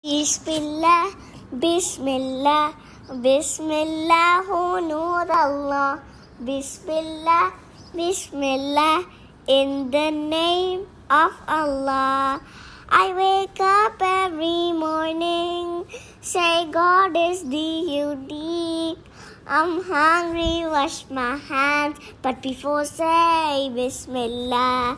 Bismillah, Bismillah, Bismillah, Allah. Bismillah, Bismillah, in the name of Allah. I wake up every morning, say God is the unique. I'm hungry, wash my hands, but before say Bismillah.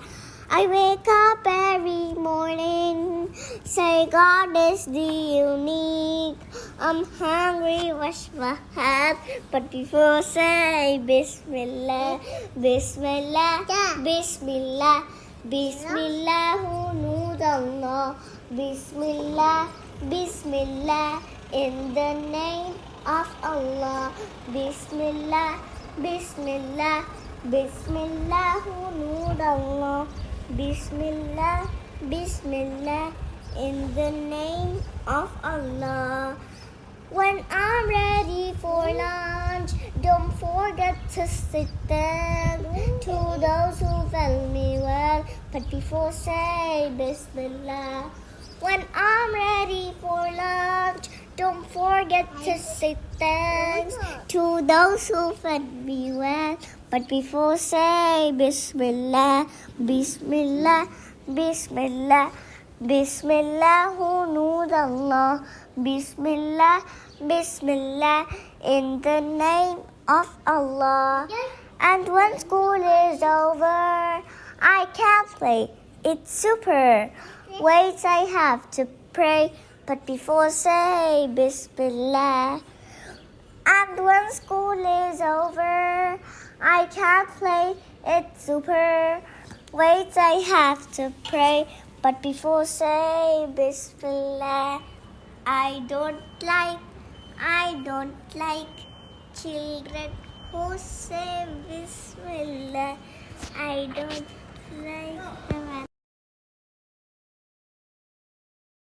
I wake up every morning, say God is the unique. I'm hungry, wash my hands, but before say Bismillah, Bismillah, Bismillah, Bismillah, who knew Allah, Bismillah, Bismillah, in the name of Allah, Bismillah, Bismillah, Bismillah, who knew Allah. Bismillah, Bismillah, in the name of Allah. When I'm ready for lunch, don't forget to sit down. To those who felt me well, but before say Bismillah. When I'm ready for lunch, don't forget to say thanks to those who fed me well. But before say Bismillah, Bismillah, Bismillah, Bismillah, who knew Allah. Bismillah, Bismillah, in the name of Allah. And when school is over, I can't play. It's super. Wait, I have to pray. But before say Bismillah. And when school is over, I can't play. It's super. Wait, I have to pray. But before say Bismillah. I don't like, I don't like children who say Bismillah. I don't like